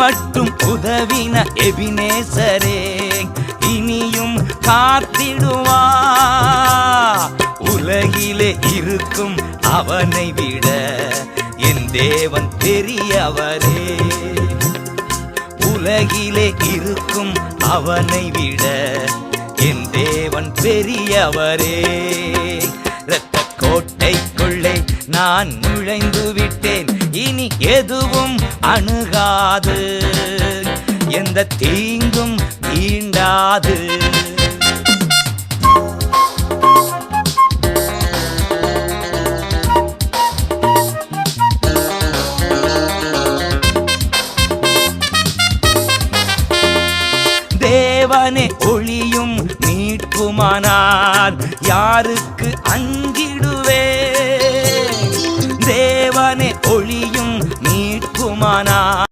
மட்டும் உதவின எபினேசரே இனியும் காத்திடுவா. உலகிலே இருக்கும் அவனை விட என் தேவன் பெரியவரே. உலகிலே இருக்கும் அவனை விட என் தேவன் பெரியவரே. இரத்த கோட்டைக்குள்ளே நான் நுழைந்து விட்டேன். எதுவும் அணுகாது. எந்த தீங்கும் தீண்டாது தேவனே ஒளியும் மீட்புமானால் யாருக்கு அஞ்சிடுவே தேவனே ஒளியும் மீட்புமானார்